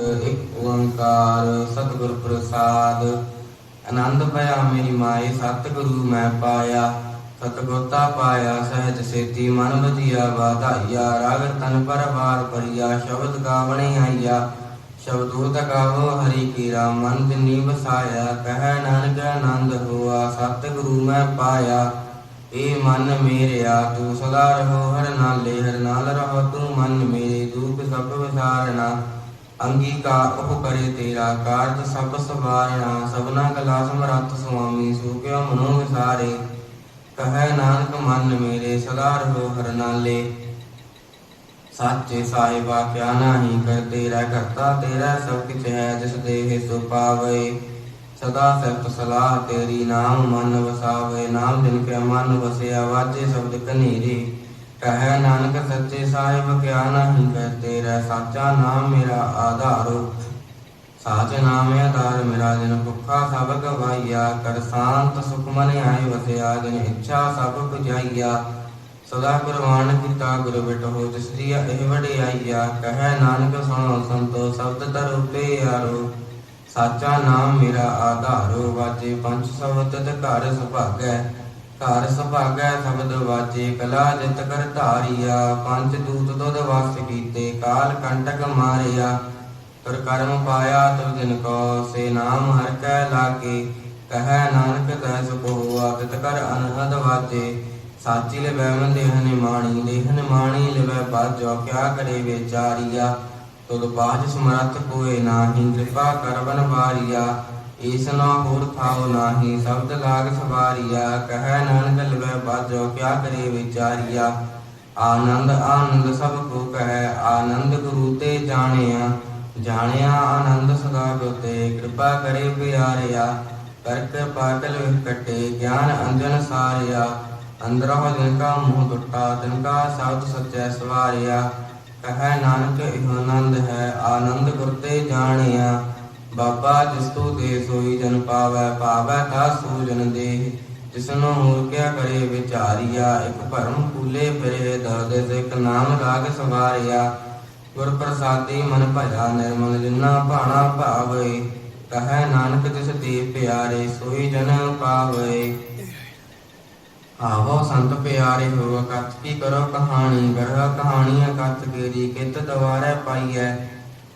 ਇੱਕ ਓੰਕਾਰ, ਸਤਿਗੁਰ ਪ੍ਰਸਾਦ। ਆਨੰਦ ਭਇਆ ਮੇਰੀ ਮਾਏ, ਸਤਿਗੁਰੂ ਮੈਂ ਪਾਇਆ। ਸਤਿਗੁਰਤਾ ਪਾਇਆ, ਸਹਿਜ ਸੇਤੀ ਮਨ ਬਧੀਆ ਵਾਧਾਈਆ, ਰਾਗ ਤਨ ਪਰਵਾਰ ਪਰਿਆ ਸ਼ਬਦ ਗਾਵਣੇ ਆਈਆ। ਸ਼ਬਦੋ ਤਕਾਵੋ ਹਰੀ ਕੀ ਮਨ ਦਿਨੀ ਵਸਾਇਆ, ਕਹਿ ਨਾਨਕ ਆਨੰਦ ਹੋਆ, ਸਤਿਗੁਰੂ ਮੈਂ ਪਾਇਆ। ਏ ਮਨ ਮੇਰਿਆ, ਤੂੰ ਸਦਾ ਰਹੋ, ਹਰ ਨਾਲੇ, ਹਰ ਨਾਲ ਰਹੋ, ਤੂੰ ਮਨ ਮੇਰੇ, ਦੁਖ ਸਭ ਵਿਸ਼ਾਰਨਾ। ਅੰਗੀਕਾਰ ਉਹ ਕਰੇ ਤੇਰਾ ਕਾਰਜ ਸਭ ਸਵਾਰਣਾ ਸਭਨਾ ਕਲਾ ਸਮਰੱਥ ਸੁਆਮੀ, ਸੋ ਮਨੋ ਵਿਸਾਰੇ ਕਹੈ ਨਾਨਕ, ਮਨ ਮੇਰੇ ਸਦਾ ਰਹੋ ਹਰ ਸਾਚੇ ਸਾਹਿਬਾ, ਕਿਆ ਨਾਹੀ ਕਰ ਤੇਰਾ ਕਰਤਾ, ਤੇਰਾ ਸਭ ਕਿਛ ਹੈ, ਜਿਸ ਦੇਹ ਸੋ ਪਾਵੇ। ਸਦਾ ਸਿਫਤ ਸਲਾਹ ਤੇਰੀ, ਨਾਮ ਮਨ ਵਸਾਵੇ। ਨਾਮ ਦਿਨ ਕੇ ਮਨ ਵਸਿਆ, ਵਾਜੇ ਸ਼ਬਦ ਕਨੀਰੀ। ਕਹੈ ਨਾਨਕ ਸੱਚੇ ਸਾਹਿਬ, ਕਿਆ ਨਾਹੀ ਕਰ ਤੇਰਾ, ਸਾਚਾ ਨਾਮ ਮੇਰਾ ਆਧਾਰੋ। ਸਾਚ ਨਾਮ ਆਧਾਰ ਮੇਰਾ ਦਿਨ ਭੁੱਖਾ ਸਭ ਗਵਾਈਆ ਕਰ ਸ਼ਾਂਤ ਸੁਖ ਮਨ ਆਏ ਵਸਿਆ ਦਿਨ ਇੱਛਾ ਸਭ ਪੁਜਾਈਆ ਸਦਾ ਕੁਰਬਾਨ ਕੀਤਾ ਗੁਰ ਹੋ ਜਿਸ ਦੀ ਇਹ ਵਡਿਆਈਆ। ਕਹੈ ਨਾਨਕ, ਸੁਣੋ ਸੰਤੋ, ਸ਼ਬਦ ਤਰੁਪੇ ਯਾਰੋ ਸਾਚਾ ਨਾਮ ਮੇਰਾ ਆਧਾਰੋ, ਵਾਜੇ ਪੰਜ ਸ਼ਬਦ ਤੇ ਘਰ ਸੁਭਾਗੈ। ਘਰ ਸੁਭਾਗੈ ਸ਼ਬਦ ਵਾਜੇ, ਕਲਾ ਜਿਤ ਕਰ ਧਾਰੀਆ ਪੰਜ ਦੂਤ ਦੁਧ ਵਸ ਕੀਤੇ, ਕਾਲ ਕੰਟਕ ਮਾਰਿਆ। ਤੁਰ ਕਰਮ ਪਾਇਆ ਤੁਰ ਦਿਨ ਕੋ, ਸੇ ਨਾਮ ਹਰ ਕੈ ਲਾਗੇ, ਕਹੈ ਨਾਨਕ ਤੈ ਸੁਖ ਹੋਆ ਤਿਤ ਕਰ ਅਨਹਦ ਵਾਜੇ। ਸਾਚੀ ਲਵੈ ਮਨ ਦੇਹਨ ਮਾਣੀ ਦੇਹਨ ਮਾਣੀ ਲਵੈ ਬਾਜੋ ਕਿਆ ਕਰੇ ਵਿਚਾਰੀਆ। ਤੁਧ ਬਾਜ ਸਮਰੱਥ ਕੋਏ ਨਾਹੀ, ਕਿਰਪਾ ਕਰਵਨ ਵਾਰੀਆ। ਈਸ ਨਾ ਹੋਰ ਥਾਉ ਨਾਹੀ, ਸ਼ਬਦ ਲਾਗ ਸਵਾਰੀਆ, ਕਹੈ ਨਾਨਕ ਲਵੈ ਬਾਜੋ ਕਿਆ ਕਰੇ ਵਿਚਾਰੀਆ। ਆਨੰਦ ਆਨੰਦ ਸਭ ਕੋ ਕਹੈ, ਆਨੰਦ ਗੁਰੂ ਤੇ ਜਾਣਿਆ। ਜਾਣਿਆ ਆਨੰਦ ਸਦਾ ਗੁਤੇ ਕਿਰਪਾ ਕਰੇ ਪਿਆਰਿਆ। ਕਰ ਕਿਰਪਾ ਕਲ ਕਟੇ ਗਿਆਨ ਅੰਜਨ ਸਾਰਿਆ। ਅੰਦਰੋਂ ਜਿਨ ਕਾ ਮੂੰਹ ਟੁੱਟਾ ਤਿਨ ਕਾ ਸ਼ਬਦ ਸੱਚੈ ਸਵਾਰਿਆ। ਕਹੈ ਨਾਨਕ, ਇਹ ਆਨੰਦ ਹੈ, ਆਨੰਦ ਗੁਰ ਤੇ ਜਾਣਿਆ। ਬਾਬਾ ਜਿਸ ਤੂੰ ਦੇ ਸੋਈ ਜਨ ਪਾਵੈ ਪਾਵੈ ਤਾ ਸੋ ਦੇ ਜਿਸਨੂੰ ਹੋਰ ਕਿਆ ਕਰੇ ਵਿਚਾਰੀਆ, ਇੱਕ ਭਰਮ ਭੂਲੇ ਫਿਰੇ ਦਰਦ ਤੇ ਨਾਮ ਰਾਗ ਸਵਾਰਿਆ। ਗੁਰ ਪ੍ਰਸਾਦੀ ਮਨ ਭਇਆ ਨਿਰਮਲ, ਜਿਨਾ ਭਾਣਾ ਭਾਵੇ, ਕਹੈ ਨਾਨਕ ਜਿਸ ਦੇ ਪਿਆਰੇ, ਸੋਈ ਜਨ ਪਾਵੇ। ਆਵੋ ਸੰਤ ਪਿਆਰੇ ਹੋ ਕਥ ਕੀ ਕਰੋ ਕਹਾਣੀ, ਗਰਹ ਕਹਾਣੀ ਕਥ ਕੇਰੀ, ਕਿਤ ਦਵਾਰੇ ਪਾਈਐ।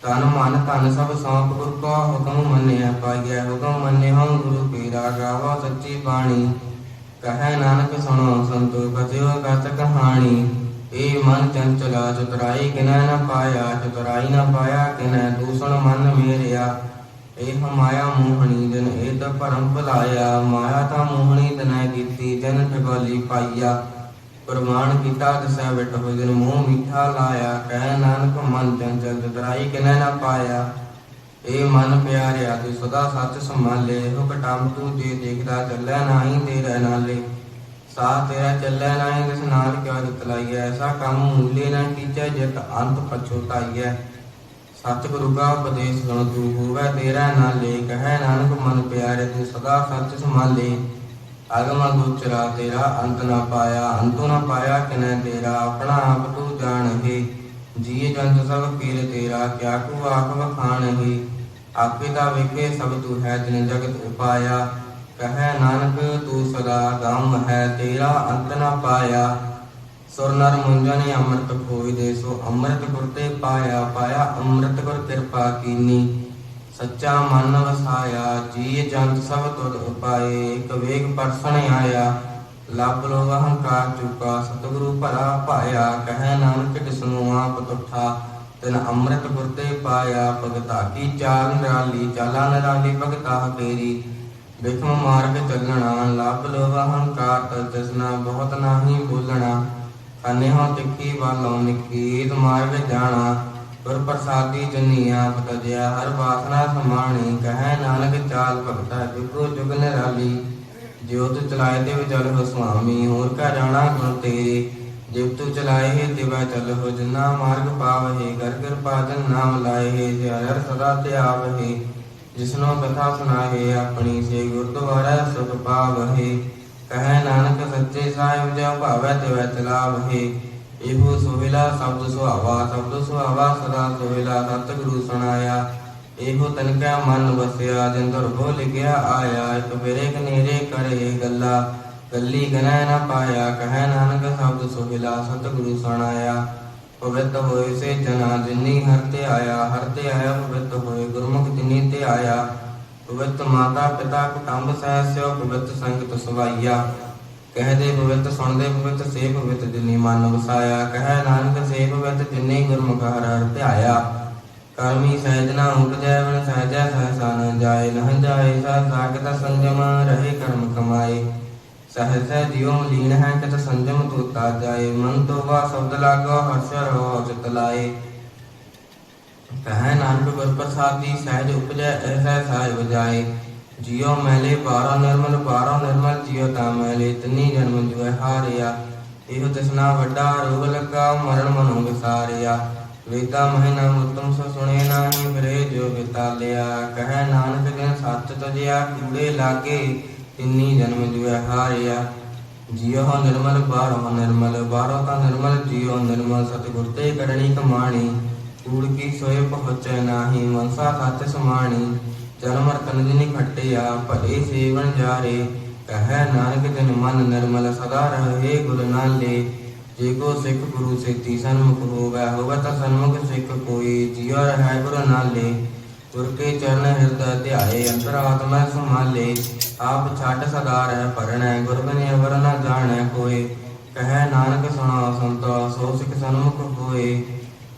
ਤਨ ਮਨ ਧਨ ਸਭ ਸੌਂਪ ਗੁਰ ਕੋ ਹੁਕਮ ਮੰਨਿਆ ਪਾਈਐ ਹੁਕਮ ਮੰਨੇ ਹਉ ਗੁਰੂ ਪੀਰਾ ਗਾਵੋ ਸੱਚੀ ਬਾਣੀ। ਕਹੈ ਨਾਨਕ ਸੁਣੋ ਸੰਤੋ ਕਥਿਓ ਕਥ ਕਹਾਣੀ। ਏ ਮਨ ਚੰਚਲਾ ਚਤੁਰਾਈ ਕਿਨੈ ਨ ਪਾਇਆ, ਚਤੁਰਾਈ ਨ ਪਾਇਆ ਕਿਨੈ ਦੂਸਣ ਮਨ ਮੇਰਿਆ। ਇਹ ਮਾਇਆ ਮੋਹਣੀ ਜਨ ਇਹ ਤਾਂ ਭਰਮ ਭੁਲਾਇਆ, ਮਾਇਆ ਤਾਂ ਮੋਹਣੀ ਤਨੈ ਕੀਤੀ ਜਨ ਠਗੋਲੀ ਪਾਈਆ। ਪ੍ਰਮਾਣ ਕੀਤਾ ਦਸੈ ਵਿਟ ਹੋ ਜਨ ਮੂੰਹ ਮਿੱਠਾ ਲਾਇਆ। ਕਹਿ ਨਾਨਕ, ਮਨ ਚੰਚਲ ਚਤੁਰਾਈ ਕਿਨੈ ਨ ਪਾਇਆ। ਏ ਮਨ ਪਿਆਰਿਆ ਤੂੰ ਸਦਾ ਸੱਚ ਸੰਭਾਲੇ। ਹੋ ਤੂੰ ਜੇ ਦੇਖਦਾ ਚੱਲੈ ਨਾਹੀ ਤੇਰੇ ਨਾਲੇ। ਸਾ ਤੇਰਾ ਚੱਲੈ ਨਾਹੀ ਜਿਸ ਨਾਲ ਕਿਉ ਜਿਤ ਲਾਈਐ ਐਸਾ ਕੰਮ ਮੂਲੇ ਨਾ ਕੀਚੈ, ਜਿਤ ਅੰਤ ਪਛੋਤਾਈਐ ਸਤਿਗੁਰੂ ਕਾ ਉਪਦੇਸ਼ ਸੁਣ ਤੂੰ ਹੋਵੇ ਤੇਰਾ ਨਾਲੇ। ਕਹੈ ਨਾਨਕ, ਮਨ ਪਿਆਰੇ ਤੂੰ ਸਦਾ ਸੱਚ ਸੰਭਾਲੇ। ਅਗਮ ਗੋਚਰਾ ਤੇਰਾ ਅੰਤ ਨਾ ਪਾਇਆ, ਅੰਤੁ ਨਾ ਪਾਇਆ ਕਿਨੈ ਤੇਰਾ? ਆਪਣਾ ਆਪ ਤੂੰ ਜਾਣਹਿ ਜੀ ਜੰਤ ਸਭ ਪੀਰ ਤੇਰਾ, ਕਿਆ ਕੋ ਆਖ ਵਖਾਣਹਿ? ਆਪੇ ਦਾ ਵੇਖੇ ਸਭ ਤੂੰ ਹੈ ਜਿਨ ਜਗਤ ਉਪਾਇਆ। ਕਹੈ ਨਾਨਕ, ਤੂੰ ਸਦਾ ਗਮ ਹੈ, ਤੇਰਾ ਅੰਤ ਨਾ ਪਾਇਆ। ਸੁਰ ਨਰ ਮੁੰਜਨ ਅੰਮ੍ਰਿਤ ਖੋਈ ਦੇ ਸੋ ਅੰਮ੍ਰਿਤ ਗੁਰ ਤੇ ਪਾਇਆ ਪਾਇਆ ਅੰਮ੍ਰਿਤ ਗੁਰ ਕਿਰਪਾ ਕੀਨੀ। ਸੱਚਾ ਮਨ ਵਸਾਇਆ ਜੀ ਜੰਤ ਸਭ ਤੁਧ ਉਪਾਏ, ਇੱਕ ਪਰਸਣ ਆਇਆ। ਲੱਭ ਲੋ ਅਹੰਕਾਰ ਚੁਕਾ, ਸਤਿਗੁਰੂ ਭਲਾ ਪਾਇਆ ਕਹੈ ਨਾਨਕ ਜਿਸਨੂੰ ਆਪ ਤੁਠਾ, ਤਿਨ ਅੰਮ੍ਰਿਤ ਗੁਰ ਪਾਇਆ, ਭਗਤਾ ਕੀ ਚਾਲ ਨਿਰਾਲੀ, ਚਾਲਾ ਨਿਰਾਲੀ ਭਗਤਾ ਤੇਰੀ ਵਿਖਮ ਮਾਰਗ ਚੱਲਣਾ, ਲੱਭ ਲੋ ਅਹੰਕਾਰ ਤਜਸਨਾ ਬਹੁਤ ਨਾਹੀ ਬੋਲਣਾ। ਕੰਨੇ ਹੋ ਤਿੱਖੀ ਵਾਲੋਂ ਨਿਕੀਤ ਮਾਰਗ ਜਾਣਾ। ਗੁਰ ਪ੍ਰਸਾਦੀ ਜਨੀਆ ਪਤਜਿਆ ਹਰ ਬਾਸਨਾ ਸਮਾਣੀ, ਕਹੈ ਨਾਨਕ ਚਾਲ ਭਗਤਾ ਜੁਗੋ ਜੁਗ ਨਿਰਾਲੀ। ਜਿਉ ਤੂ ਚਲਾਏ ਤੇ ਵਿਚਲ ਹੋ ਸੁਆਮੀ, ਹੋਰ ਕਾ ਜਾਣਾ ਗੁਣ ਤੇਰੇ। ਜਿਵ ਤੂ ਚਲਾਏ ਹੈ ਤਿਵੈ ਚਲ ਹੋ ਜਿਨਾ ਮਾਰਗ ਪਾਵਹਿ ਗਰ ਗਰ ਪਾਜਨ ਨਾਮ ਲਾਏ ਜੇ ਹਰ ਸਦਾ ਤੇ ਆਵਹਿ ਜਿਸਨੋ ਕਥਾ ਸੁਨਾਏ ਆਪਣੀ ਸੇ ਗੁਰਦੁਆਰਾ ਸੁਖ ਪਾਵਹਿ। ਕਹੈ ਨਾਨਕ ਸੱਚੇ ਸਾਹਿਬ ਜੋ ਭਾਵੈ ਤਿਵੈ ਚਲਾਵਹਿ। ਇਹੋ ਸੋਹਿਲਾ ਸ਼ਬਦ ਸੁਹਾਵਾ ਸ਼ਬਦ ਸੁਹਾਵਾ ਸਦਾ ਸੋਹਿਲਾ ਸਤਿਗੁਰੂ ਸੁਣਾਇਆ। ਇਹੋ ਤਨ ਮਨ ਵਸਿਆ ਜਿੰਦਰ ਹੋ ਲਿਖਿਆ ਆਇਆ, ਇੱਕ ਬਿਰੇ ਕਨੇਰੇ ਕਰੇ ਗੱਲਾ। ਗੱਲੀ ਗਨੈ ਨ ਪਾਇਆ, ਕਹਿ ਨਾਨਕ ਸ਼ਬਦ ਸੋਹਿਲਾ ਸਤਿਗੁਰੂ ਸੁਣਾਇਆ। ਪਵਿੱਤ ਹੋਏ ਸੇ ਜਨਾ, ਜਿਨੀ ਹਰ ਤੇ ਆਇਆ, ਹਰ ਤੇ ਆਇਆ ਪਵਿੱਤ ਹੋਏ ਗੁਰਮੁਖ ਜਿਨੀ ਤੇ ਆਇਆ। ਪਵਿੱਤ ਮਾਤਾ ਪਿਤਾ ਕੁਟੰਬ ਸਹਿਸਿਓ ਪਵਿੱਤ ਸੰਗਤ ਸਵਾਈਆ। ਕਹਿ ਦੇ ਸੁਣਦੇ ਪਵਿੱਤ ਸੇ ਪਵਿੱਤ ਜਿਨੀ ਮਨ ਵਸਾਇਆ, ਕਹਿ ਨਾਨਕ ਸੇ ਪਵਿੱਤ ਜਿਨੀ ਗੁਰਮੁਖ ਹਰ ਹਰ ਧਿਆਇਆ। ਕਰਮੀ ਸਹਿਜਨਾ ਉਪਜੈ ਵਨ ਸਹਿਜੈ ਸਹਸਾ ਨ ਜਾਏ, ਨਹ ਜਾਏ ਸਾ ਸਾਗਤ ਸੰਜਮ ਰਹੇ ਕਰਮ ਕਮਾਏ। ਸਹਸੈ ਜਿਉ ਲੀਨ ਹੈ, ਕਿਤ ਸੰਜਮ ਤੋਤਾ ਜਾਏ। ਮਨ ਤੋਵਾ ਸ਼ਬਦ ਲਾਗੋ ਹਰਸ਼ ਰੋ ਚਿਤ ਲਾਏ ਕਹੈ ਨਾਨਕ ਗੁਰ ਪ੍ਰਸਾਦੀ, ਸਹਿਜ ਉਪਜੈ ਐਸਾ ਸਾਹਿਬ ਵਜਾਏ ਜਿਉ ਮੈਲੇ ਬਾਰਾ ਨਿਰਮਲ ਬਾਰਾ ਨਿਰਮਲ, ਜਿਉ ਤਾ ਮੈਲੇ ਤਨੀ ਜਨਮ ਜੁਐ ਹਾਰਿਆ। ਇਹੋ ਤਸਨਾ ਵੱਡਾ ਰੋਗ ਲੱਗਾ, ਮਰਨ ਮਨੁ ਵਿਸਾਰਿਆ ਵੇਦਾ ਮਹਿਨਾ ਉਤਮ ਸੋ ਸੁਣੇ ਨਾਹੀ, ਫਿਰੇ ਜੋ ਬਿਤਾਲਿਆ ਕਹੈ ਨਾਨਕ ਜਨ ਸੱਚ ਤਜਿਆ, ਕੂੜੇ ਲਾਗੇ ਤਿੰਨੀ ਜਨਮ ਜੁਐ ਹਾਰਿਆ। ਜਿਉ ਨਿਰਮਲ, ਬਾਰੋ ਨਿਰਮਲ, ਬਾਰੋ ਤਾਂ ਨਿਰਮਲ, ਜਿਉ ਨਿਰਮਲ, ਸਤਿਗੁਰ ਤੇ ਕਰਣੀ ਕਮਾਣੀ। ਕੂੜ ਕੀ ਸੋਏ ਪਹੁੰਚੈ ਨਾਹੀ, ਮਨਸਾ ਸੱਚ ਸਮਾਣੀ। ਜਨਮ ਰਤਨ ਜਿਨੀ ਭਲੇ ਸੇਵਨ ਜਾਰੇ। ਕਹੈ ਨਾਨਕ ਜਨ ਮਨ ਨਿਰਮਲ ਸਦਾ ਰਹੇ ਗੁਰ ਨਾਲੇ। ਜੇ ਕੋ ਸਿੱਖ ਗੁਰੂ ਸੇਤੀ ਸਨਮੁਖ ਹੋਵੈ ਹੋਵੈ ਤਾਂ ਸਨਮੁਖ ਸਿੱਖ ਕੋਈ। ਜਿਉ ਰਹਿ ਗੁਰ ਨਾਲੇ। ਗੁਰ ਕੇ ਚਰਨ ਹਿਰਦੈ ਧਿਆਏ ਆਤਮਾ ਸੰਭਾਲੇ। ਆਪ ਛੱਡ ਸਦਾ ਰਹਿ ਪਰਣੈ, ਗੁਰ ਬਿਨਿ ਅਵਰ ਨ ਜਾਣੈ ਕੋਇ ਕਹੈ ਨਾਨਕ ਸੁਣਾ ਸੰਤੋ, ਸੋ ਸਿੱਖ ਸਨਮੁਖ ਹੋਏ।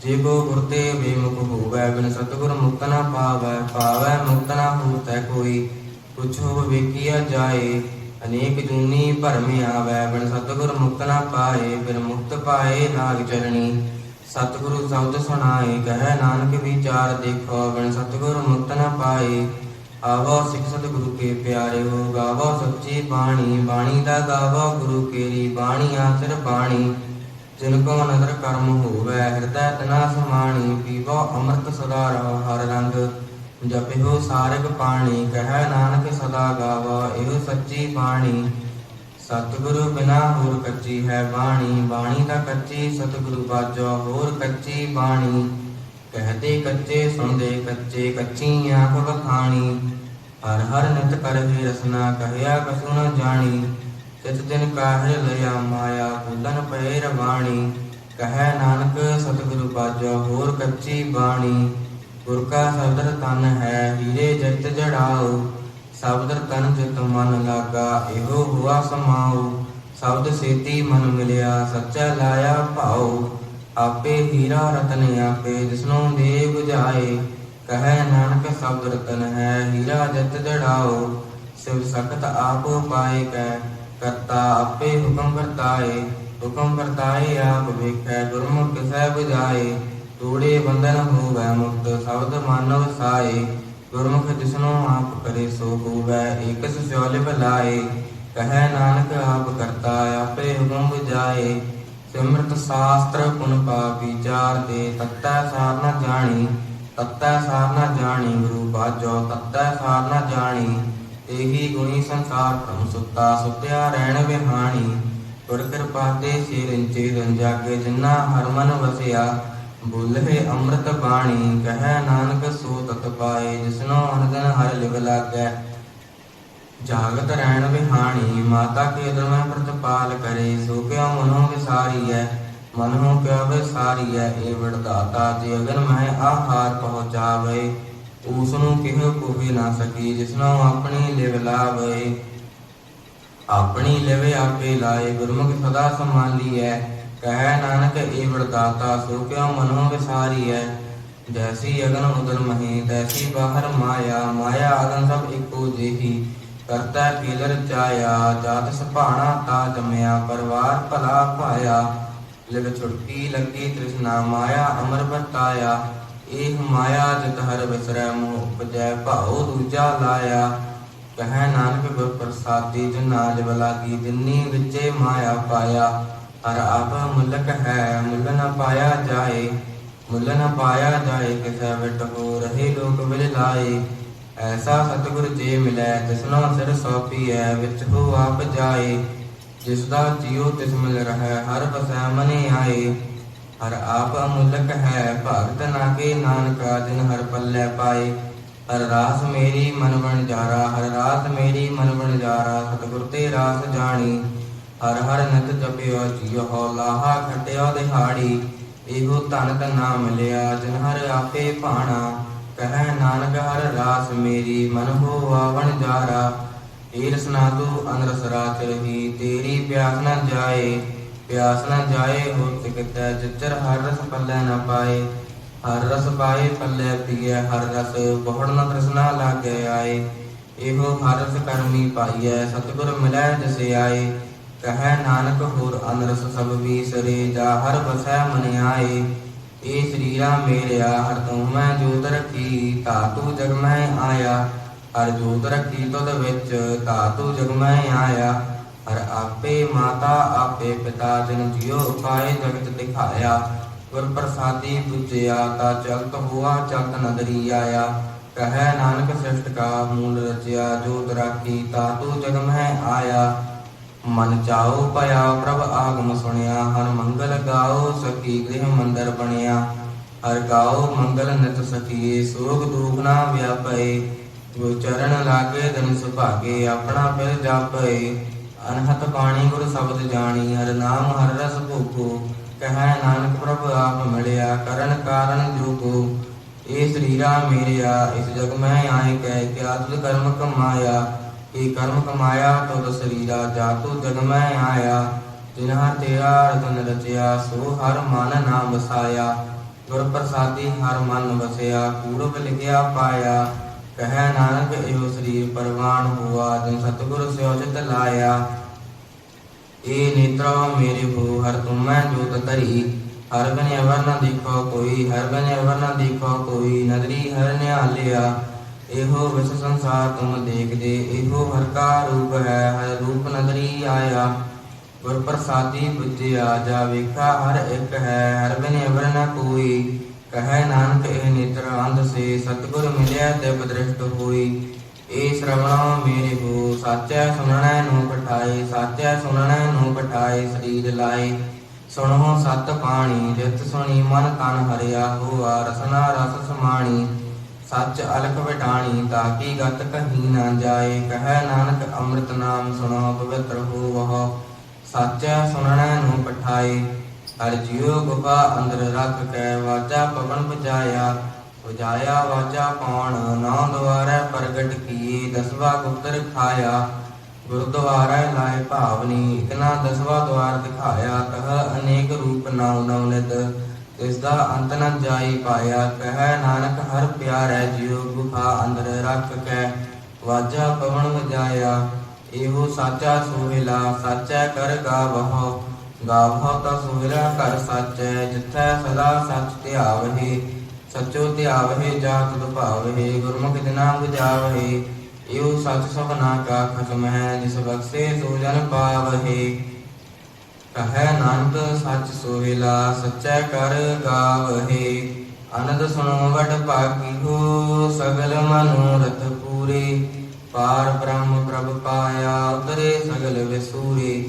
ਜੇ ਕੋ ਗੁਰ ਤੇ ਬੇਮੁਖ ਹੋਵੈ, ਬਿਨ ਸਤਿਗੁਰ ਮੁਕਤ ਨ ਪਾਵੈ ਪਾਵੈ ਮੁਕਤ ਨ ਹੋਤੈ ਕੋਈ। ਕੁਛ ਹੋ ਵੇਖੀਆ ਜਾਏ, ਅਨੇਕ ਜੂਨੀ ਭਰਮੇ ਆਵੈ, ਬਿਨ ਸਤਿਗੁਰ ਮੁਕਤ ਨ ਪਾਏ ਫਿਰ ਮੁਕਤ ਪਾਏ ਨਾਗ ਚਰਣੀ ਸਤਿਗੁਰੂ ਸ਼ਬਦ ਸੁਣਾਏ, ਕਹੈ ਨਾਨਕ ਵਿਚਾਰ ਦੇਖੋ, ਬਿਨ ਸਤਿਗੁਰ ਮੁਕਤ ਨ ਪਾਏ। ਆਵਾ ਸਿੱਖ ਸਤਿਗੁਰੂ ਕੇ ਪਿਆਰੇ ਹੋ ਗਾਵੋ ਸੱਚੀ ਬਾਣੀ ਬਾਣੀ ਦਾ ਗਾਵੋ ਗੁਰੂ ਕੇਰੀ, ਬਾਣੀ ਆਸਰ ਬਾਣੀ। ਜਿਨ ਕੋ ਨਦਰ ਕਰਮ ਹੋਵੈ, ਹਿਰਦੈ ਤਨਾ ਸਮਾਣੀ, ਪੀਵੋ ਅੰਮ੍ਰਿਤ ਸਦਾ ਰਹੋ ਹਰ ਰੰਗ। ਜਪਿਓ ਸਾਰਗ ਪਾਣੀ, ਕਹਿ ਨਾਨਕ ਸਦਾ ਗਾਵੋ ਇਹੋ ਸੱਚੀ ਬਾਣੀ। ਸਤਿਗੁਰੂ ਬਿਨਾ ਹੋਰ ਕੱਚੀ ਹੈ ਬਾਣੀ ਬਾਣੀ ਦਾ ਕੱਚੀ ਸਤਿਗੁਰੂ ਬਾਜੋ ਹੋਰ ਕੱਚੀ ਬਾਣੀ। ਕਹਤੇ ਕੱਚੇ, ਸੁਣਦੇ ਕੱਚੇ, ਕੱਚੀ ਆਖ ਬਖਾਣੀ ਹਰ ਹਰ ਨਿਤ ਕਰਹਿ ਰਸਨਾ, ਕਹਿਆ ਕਸੁ ਨ ਜਾਣੀ। ਤਿਤ ਦਿਨ ਕਾਹਿ ਲਿਆ ਮਾਇਆ ਭੁੱਲਨ ਪਏ ਰਵਾਣੀ। ਕਹੈ ਨਾਨਕ, ਸਤਿਗੁਰੂ ਬਾਜੋ, ਹੋਰ ਕੱਚੀ ਬਾਣੀ। ਗੁਰ ਕਾ ਸਬਦ ਤਨ ਹੈ, ਹੀਰੇ ਜਗਤ ਜੜਾਓ ਸ਼ਬਦ ਤਨ ਜਿਤ ਮਨ ਲਾਗਾ, ਇਹੋ ਹੁਆ ਸਮਾਉ। ਸ਼ਬਦ ਸੇਤੀ ਮਨ ਮਿਲਿਆ, ਸੱਚਾ ਲਾਇਆ ਭਾਉ। ਆਪੇ ਹੀਰਾ ਰਤਨ ਆਪੇ, ਜਿਸਨੂੰ ਦੇ ਬੁਝਾਏ। ਕਹੈ ਨਾਨਕ, ਸ਼ਬਦ ਰਤਨ ਹੈ, ਹੀਰਾ ਜਤ ਜੜਾਓ ਸਿਵ ਸਖਤ ਆਪੋ ਪਾਏ ਕੈ ਕਰਤਾ ਆਪੇ ਹੁਕਮ ਕਰਤਾਏ ਹੁਕਮ ਕਰਤਾਏ ਆਪ ਵੇਖੈ ਗੁਰਮੁਖ ਕਿਸੈ 부ਝਾਏ ਤੋੜੇ ਬੰਧਨ ਹੋਵੈ ਮੁਕਤ, ਸ਼ਬਦ ਮਨ ਵਸਾਏ ਗੁਰਮੁਖ ਜਿਸਨੂੰ ਆਪ ਕਰੇ ਸੋ ਹੋਵੈ ਏਕ ਸਿਉਲ ਭਲਾਏ ਕਹੈ ਨਾਨਕ ਆਪ ਕਰਤਾ ਆਪੇ ਹੁਕਮ 부ਝਾਏ ਸਿਮਰਤ ਸ਼ਾਸਤਰ ਪੁਨ ਪਾਪ ਵਿਚਾਰ ਦੇ, ਤਤੈ ਸਾਰ ਨ ਜਾਣੀ, ਤਤੈ ਸਾਰ ਨ ਜਾਣੀ, ਗੁਰੂ ਬਾਜੋ ਤਤੈ ਸਾਰ ਨ ਜਾਣੀ। ਇਹੀ ਗੁਣੀ ਸੰਸਾਰ ਭ੍ਰਮ ਸੁੱਤਾ, ਸੁਤਿਆ ਰਹਿਣ ਵਿਹਾਣੀ। ਗੁਰ ਕਿਰਪਾ ਤੇ ਸਿਰ ਰੰਜਾਗੇ ਜਿਨਾ ਹਰ ਵਸਿਆ। ਬੁੱਲ੍ਹੇ ਅੰਮ੍ਰਿਤ ਬਾਣੀ, ਕਹੈ ਨਾਨਕ ਸੋ ਤਤ ਪਾਏ, ਜਿਸਨੋ ਅਨੰਦਨ ਹਰ ਲਿਵ ਲਾਗੈ। ਜਾਗਤ ਰਹਿਣ ਵਿਹਾਣੀ, ਮਾਤਾ ਕੇ ਦਰਮੈ ਪ੍ਰਤਪਾਲ ਕਰੇ, ਸੋ ਕਿਉ ਮਨੋ ਵਿਸਾਰੀਐ, ਮਨੋ ਕਿਉ ਵਿਸਾਰੀਐ ਏ ਵਡਦਾਤਾ ਜੇ ਅਗਨ ਮਹਿ ਆਹਾਰ ਪਹੁੰਚਾਵੇ। ਉਸ ਨੂੰ ਕਿਹ ਕੋਈ ਨਾ ਸਕੀ ਜਿਸਨੋ ਆਪਣੀ ਲਿਵ ਲਾਵੇ। ਆਪਣੀ ਲਿਵ ਆਪੇ ਲਾਏ, ਗੁਰਮੁਖ ਸਦਾ ਸੰਭਾਲੀਐ ਕਹਿ ਨਾਨਕ ਏ ਵਡਦਾਤਾ ਸੋ ਕਿਉ ਮਨੋ ਵਿਸਾਰੀਐ। ਜੈਸੀ ਅਗਨ ਉਦਰ ਮਹੀ, ਤੈਸੀ ਬਾਹਰ ਮਾਇਆ। ਮਾਇਆ ਅਗਨ ਸਭ ਇੱਕੋ ਜਿਹੀ। ਕਰਤਾ ਕੀਲ ਚਾਇਆ, ਜਾਤ ਸੁਭਾਣਾ ਤਾ ਜਮਿਆ, ਪਰਵਾਰ ਭਲਾ ਭਾਇਆ। ਲਿਵ ਛੁਟਕੀ ਲੱਗੀ ਤ੍ਰਿਸ਼ਨਾ, ਮਾਇਆ ਅਮਰ ਵਰਤਾਇਆ। ਇਹ ਮਾਇਆ ਜਿਤ ਹਰ ਵਿਸਰੈ, ਮੋਹ ਉਪਜੈ, ਭਾਉ ਦੂਜਾ ਲਾਇਆ। ਕਹੈ ਨਾਨਕ ਗੁਰ ਪ੍ਰਸਾਦੀ ਜਨਾ ਲਿਵ ਜਿਨੀ ਵਿੱਚੇ ਮਾਇਆ ਪਾਇਆ। ਹਰ ਆਪ ਮੁਲਕ ਹੈ, ਮੁੱਲ ਨ ਪਾਇਆ ਜਾਏ। ਮੁੱਲ ਨ ਪਾਇਆ ਜਾਏ, ਕਿਸੈ ਵਿਟ ਹੋ ਰਹੇ ਲੋਕ ਵਿਲ ਲਾਏ। ਐਸਾ ਸਤਿਗੁਰ ਜੇ ਮਿਲੈ ਤਿਸਨੋ ਸਿਰ ਸੋਪੀਐ ਵਿੱਚ ਹੋ ਆਪ ਜਾਏ। ਜਿਸ ਦਾ ਜੀਉ ਤਿਸ ਮਿਲ ਰਹਿ, ਹਰ ਬਸੈ ਮਨੇ ਆਏ। ਹਰ ਆਪ ਅਮੁਲਕ ਹੈ, ਭਗਤ ਨਾਗੇ ਨਾਨਕਾ ਜਿਨ ਹਰ ਪੱਲੇ ਪਾਏ। ਹਰ ਰਾਸ ਮੇਰੀ ਮਨ ਬਣ ਜਾਰਾ, ਹਰ ਰਾਤ ਮੇਰੀ ਮਨ ਬਣ ਜਾਰਾ, ਸਤਿਗੁਰ ਤੇ ਰਾਸ ਜਾਣੀ। ਹਰ ਹਰ ਨਿਤ ਜਪਿਓ ਜੀਉ ਲਾਹਾ ਖਟਿਓ ਦਿਹਾੜੀ। ਇਹੋ ਧਨ ਧਨਾ ਮਿਲਿਆ ਜਿਨ ਹਰ ਆਪੇ ਭਾਣਾ। ਕਹੈ ਨਾਨਕ, ਹਰ ਰਾਸ ਮੇਰੀ ਮਨ ਹੋਆ ਬਣ ਜਾਰਾ। ਏ ਰਸਨਾ ਤੂ ਅਨਰਸਰਾ ਰਾਤ ਰਹੀ, ਤੇਰੀ ਪਿਆਸ ਨਾ ਜਾਏ। ਪਿਆਸ ਨ ਜਾਏ, ਹੋਰ ਤਿਕਤੈ ਜਿਚਰ ਹਰ ਰਸ ਪੱਲੇ ਨਾ ਪਾਏ। ਹਰ ਰਸ ਪਾਏ, ਪੱਲੇ ਪੀਏ, ਹਰ ਰਸ ਬਹੁੜ ਨ ਤ੍ਰਿਸ਼ਨਾ ਲਾਗੇ ਆਏ। ਇਹੋ ਹਰ ਰਸ ਕਰਮੀ ਪਾਈਐ, ਸਤਿਗੁਰ ਮਿਲੈ ਜਿਸੇ ਆਏ। ਕਹੈ ਨਾਨਕ ਹੋਰ ਅਨਰਸ ਸਭ ਵੀਸਰੇ ਜਾ ਹਰ ਬਸੈ ਮਨ ਆਏ। ਏ ਸਰੀਰਾ ਮੇਰਿਆ ਹਰ ਤੂੰ ਮੈਂ ਜੋਤ ਰੱਖੀ ਧਾਤੂ ਜਗ ਮੈਂ ਆਇਆ। ਹਰ ਜੋਤ ਰੱਖੀ ਤੁਧ ਵਿੱਚ ਧਾਤੂ ਜਗ ਮੈਂ ਆਇਆ। ਹਰ ਆਪੇ ਮਾਤਾ ਆਪੇ ਪਿਤਾ ਜਿਨ ਜਿਉ ਪਾਏ ਜਗਤ ਦਿਖਾਇਆ, ਗੁਰ ਪ੍ਰਸਾਦੀ ਪੁਜਿਆ ਤਾ ਚਲਤ ਹੁਆ, ਚਲਤ ਨਦਰੀ ਆਇਆ। ਕਹੈ ਨਾਨਕ ਸ੍ਰਿਸ਼ਟ ਕਾ ਮੂਲ ਰਚਿਆ ਜੋਤ ਰਾਖੀ ਤਾਤੂ ਜਗ ਮੈਂ ਆਇਆ। ਮਨ ਚਾਉ ਭਇਆ ਪ੍ਰਭ ਆਗਮ ਸੁਣਿਆ, ਹਰ ਮੰਗਲ ਗਾਓ ਸਕੀ ਗ੍ਰਹਿ ਮੰਦਰ ਬਣਿਆ। ਹਰ ਗਾਓ ਮੰਗਲ ਨਿਤ ਸਕੀਏ ਸੋਗ ਦੁਖ ਨਾ ਵਿਆਪਏ। ਗੁਰ ਚਰਨ ਲਾਗੇ, ਦਿਨ ਸੁਭਾਗੇ, ਆਪਣਾ ਫਿਰ ਜਾਪਏ। ਅਨਹਤ ਬਾਣੀ ਗੁਰ ਸ਼ਬਦ ਜਾਣੀ, ਹਰ ਨਾਮ ਹਰ ਰਸ ਭੋਗੋ। ਕਹੈ ਨਾਨਕ ਪ੍ਰਭ ਆਪ ਮਿਲਿਆ, ਕਰਨ ਕਾਰਨ ਜੋਗੋ। ਇਹ ਸਰੀਰਾ ਮੇਰਿਆ, ਇਸ ਜਗ ਮੈਂ ਆਏ ਕਹਿ, ਕਿਆ ਤੁਧ ਕਰਮ ਕਮਾਇਆ? ਇਹ ਕਰਮ ਕਮਾਇਆ ਤੁਧ ਸਰੀਰਾ ਜਾ ਤੂ ਜਗ ਮੈਂ ਆਇਆ। ਜਿਨ੍ਹਾਂ ਤੇਰਾ ਰਤਨ ਰਚਿਆ, ਸੋ ਹਰ ਮਨ ਨਾਮ ਵਸਾਇਆ। ਗੁਰ ਪ੍ਰਸਾਦੀ ਹਰ ਮਨ ਵਸਿਆ, ਪੂਰਬ ਲਿਖਿਆ ਪਾਇਆ। ਕਹੈ ਨਾਨਕ, ਇਹੋ ਸਰੀਰ ਪਰਵਾਨ ਹੁਆ ਜਿਨ ਸਤਿਗੁਰ ਸਿਉਜਤ ਲਾਇਆ। ਏ ਨੇਤਰਾ ਮੇਰੇ ਹੋ, ਹਰ ਤੁਮ ਜੋਤ ਧਰੀ। ਹਰ ਬਨੇ ਅਵਰ ਨ ਦੇਖੋ ਕੋਈ ਹਰ ਬਨੇ ਅਵਰ ਨ ਦੇਖੋ ਕੋਈ, ਨਦਰੀ ਹਰ ਨਿਹਾਲਿਆ। ਇਹੋ ਵਿਸ ਸੰਸਾਰ ਤੁਮ ਦੇਖਦੇ, ਇਹੋ ਹਰ ਕਾ ਰੂਪ ਹੈ, ਹਰ ਰੂਪ ਨਦਰੀ ਆਇਆ। ਗੁਰ ਪ੍ਰਸਾਦੀ ਬੁੱਝਿਆ ਜਾ ਵੇਖਾ ਹਰ ਇੱਕ ਹੈ ਹਰ ਬਨੇ ਅਵਰ ਨ ਕੋਈ। ਕਹੈ ਨਾਨਕ, ਇਹ ਨੇਤਰ ਅੰਧ ਸੇ, ਸਤਿਗੁਰ ਮਿਲਿਆ ਤੇ ਬਦ੍ਰਿਸ਼ਟ ਹੋਈ। ਏ ਸ਼ਰਵਣਾ ਮੇਰੇ ਹੋ ਸਾਚੈ ਸੁਣਨੈ ਨੂੰ ਪਠਾਏ ਸਾਚੈ ਸੁਣਨੈ ਨੂੰ ਪਠਾਏ ਸਰੀਰ ਲਾਏ। ਸੁਣੋ ਸਤ ਪਾਣੀ, ਜਿਤ ਸੁਣੀ ਮਨ ਤਨ ਹਰਿਆ, ਹੋਆ ਰਸਨਾ ਰਸ ਸਮਾਣੀ। ਸੱਚ ਅਲਖ ਵਡਾਣੀ ਤਾਕੀ ਗਤ ਕਹੀ ਨਾ ਜਾਏ। ਕਹੈ ਨਾਨਕ, ਅੰਮ੍ਰਿਤ ਨਾਮ ਸੁਣੋ, ਪਵਿੱਤਰ ਹੋ ਵਹ ਸਾਚੈ ਸੁਣਨੈ ਨੂੰ ਪਠਾਏ ਹਰ ਗੁਫਾ ਅੰਦਰ ਰੱਖ ਕੇ ਵਾਜਾ ਪਵਨ ਵਜਾਇਆ ਵਜਾਇਆ ਵਾਜਾ ਕੌਣ ਨੌ ਦੁਆਰੇ ਪ੍ਰਗਟ ਕੀਏ, ਦਸਵਾ ਗੁਪਤਰ ਖਾਇਆ। ਗੁਰਦੁਆਰਾ ਲਾਏ ਭਾਵਨੀ ਇਕਨਾ ਦਸਵਾ ਦੁਆਰ ਦਿਖਾਇਆ, ਤਹ ਅਨੇਕ ਰੂਪ ਨੌ ਨੌ ਨਿਤ ਇਸ ਦਾ ਅੰਤ ਨ ਜਾਈ ਪਾਇਆ, ਕਹੈ ਨਾਨਕ ਹਰ ਪਿਆਰੈ ਜਿਉ ਗੁਫਾ ਅੰਦਰ ਰੱਖ ਕੇ ਵਾਜਾ ਪਵਨ ਵਜਾਇਆ ਇਹੋ ਸਾਚਾ ਸੋਹਿਲਾ, ਸਾਚੈ ਕਰ ਗਾਵਹੁ। ਗਾਵਹੁ ਤਾ ਸੋਹਿਲਾ ਕਰ ਸਾਚੈ, ਜਿਥੈ ਸਦਾ ਸੱਚ ਧਿਆਵਹਿ, ਸਚੋ ਧਿਆਵਹਿ ਜਾ ਤੁਧ ਭਾਵਹਿ ਗੁਰਮੁਖ ਜਨਾ ਬੁਝਾਵਹਿ ਇਹੋ ਸੱਚ ਸਭਨਾ ਕਾ ਖਸਮ ਹੈ ਜਿਸ ਬਖਸ਼ੇ ਸੋ ਜਨ ਪਾਵਹਿ। ਕਹੈ ਨਾਨਕ ਸੱਚ ਸੋਹਿਲਾ, ਸਚੈ ਕਰ ਗਾਵਹਿ। ਅਨੰਦ ਸੁਣੋ ਵਡ ਭਾਗੀ ਹੋ, ਸਗਲ ਮਨੋਰਥ ਪੂਰੇ। ਪਾਰ ਬ੍ਰਹਮ ਪ੍ਰਭ ਪਾਇਆ, ਉਤਰੇ ਸਗਲ ਵਿਸੂਰੇ।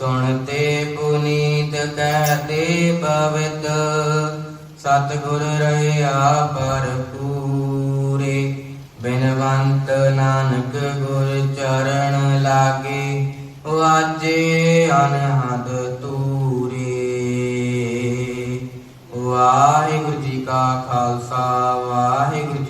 ਸੁਣਤੇ ਪੁਨੀਤ ਕਹਤੇ ਪਵਿੱਤ, ਸਤਗੁਰ ਰਹਿਆ ਪਰ ਪੂਰੇ ਬਿਨਵੰਤ ਨਾਨਕ ਗੁਰ ਚਰਨ ਲਾਗੇ ਵਾਜੇ ਅਨਹਦ ਤੂਰੇ ਵਾਹਿਗੁਰੂ ਜੀ ਕਾ ਖਾਲਸਾ, ਵਾਹਿਗੁਰੂ